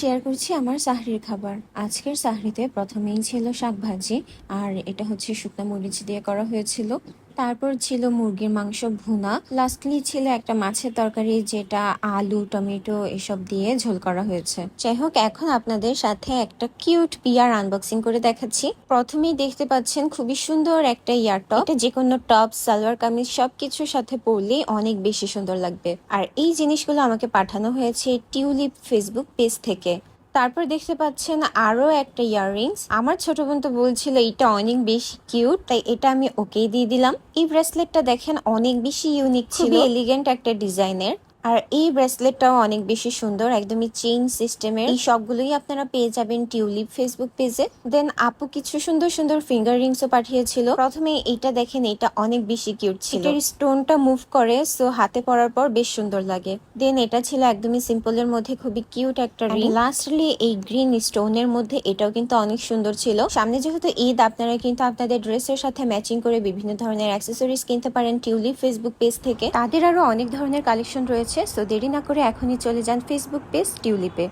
Share করছি আমার সাহরির খাবার। আজকের সাহরিতে প্রথমেই ছিল শাক ভাজি আর এটা হচ্ছে শুকনো মরিচ দিয়ে করা হয়েছিল। তারপর ছিল মুরগির মাংস ভুনা। লাস্টলি ছিল একটা মাছের তরকারি, যেটা আলু, টমেটো এসব দিয়ে ঝোল করা হয়েছে। যাই হোক, এখন আপনাদের সাথে একটা কিউট পিয়ার আনবক্সিং করে দেখাচ্ছি। প্রথমেই দেখতে পাচ্ছেন খুবই সুন্দর একটা ইয়ার টপ যে কোনো টপ সালোয়ার কামিজ সবকিছুর সাথে পরলে অনেক বেশি সুন্দর লাগবে। আর এই জিনিসগুলো আমাকে পাঠানো হয়েছে টিউলিপ ফেসবুক পেজ থেকে। তারপর দেখতে পাচ্ছেন আরও একটা ইয়াররিংস। আমার ছোট বোন তো বলছিল এটা অনেক বেশি কিউট, তাই এটা আমি ওকেই দিয়ে দিলাম। এই ব্রেসলেটটা দেখেন অনেক বেশি ইউনিক ছিল। এলিগেন্ট একটা ডিজাইনের আর এই ব্রেসলেটটাও অনেক বেশি সুন্দর একদমই চেইন সিস্টেমের এই সবগুলোই আপনারা পেয়ে যাবেন টিউলিপ ফেসবুক পেজে দেন আপু কিছু সুন্দর সুন্দর ফিঙ্গার রিংসও পাঠিয়েছিল। প্রথমে এটা দেখেন এটা অনেক বেশি কিউট ছিল। এটার স্টোনটা মুভ করে সো হাতে পরার পর বেশ সুন্দর লাগে। দেন এটা ছিল একদমই সিম্পলের মধ্যে খুবই কিউট একটা রিং লাস্টলি এই গ্রিন স্টোনের মধ্যে এটাও কিন্তু অনেক সুন্দর ছিল। সামনে যেহেতু ঈদ আপনারা কিন্তু আপনাদের ড্রেসের সাথে ম্যাচিং করে বিভিন্ন ধরনের অ্যাক্সেসরিজ কিনতে পারেন টিউলিপ ফেসবুক পেজ থেকে। তাদের আরও অনেক ধরনের কালেকশন রয়েছে সো দেরি না করে এখনই চলে যান ফেসবুক পেজ টিউলিপে